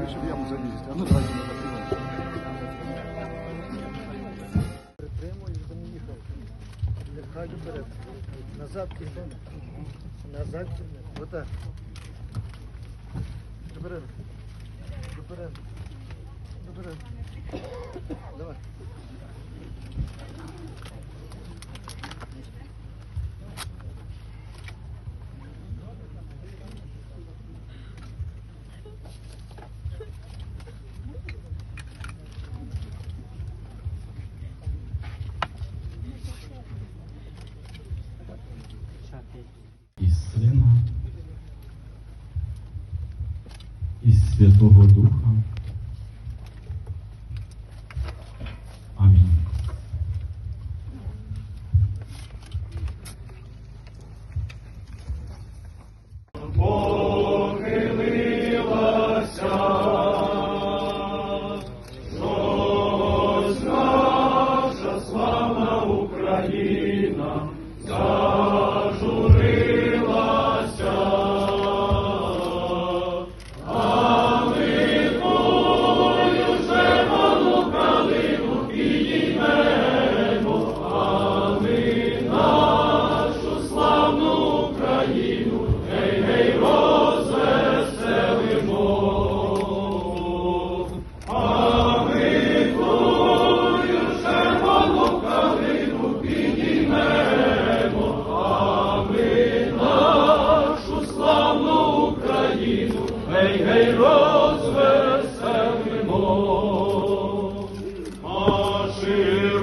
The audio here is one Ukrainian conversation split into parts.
їсти. А ну давайте ми закриваємо. Притримуй, щоб не їхав. Нехай вперед. Назад кидай. Назад кидай. Отак. Доперед. Доперед. Доперед. Давай. і Сина, і Святого Духа.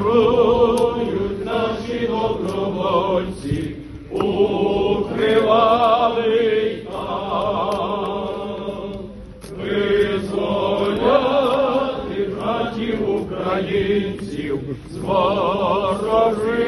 Марширують наші добровольці, укривали визволяти братів українців ворожих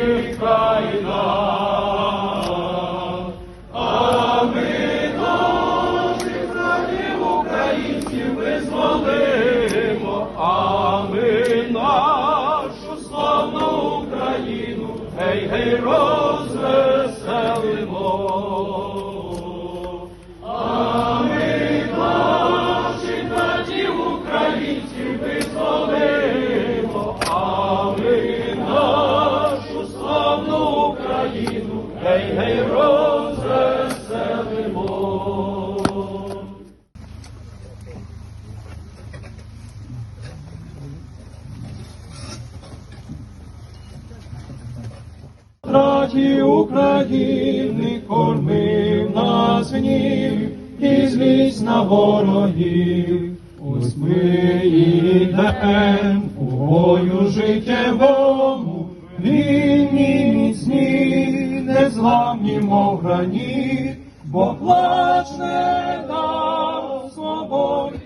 Україну, гей, гей, Раді України кормив нас гнів і злість на ворогів. Ось ми йдем у бою життєвому, вільні міцні, незламні, мов граніт, бо плач не дав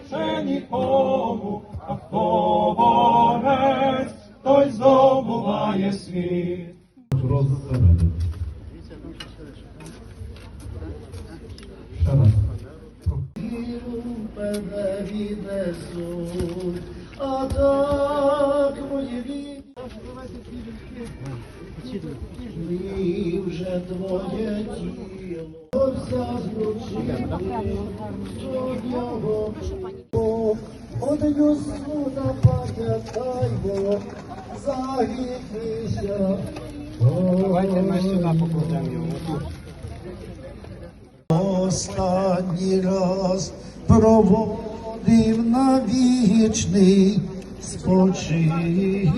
ще нікому, а хто борець, той здобуває світ. Розсередити. Ще раз. Ми вже твоє тіло, що нього Одню суда пам'ятаймо, загідніся. Давайте ми сюди покладемо його. Останній раз проводив на вічний спочинок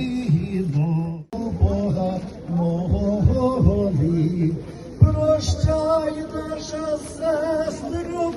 Бога мого Прощай, наша сестро,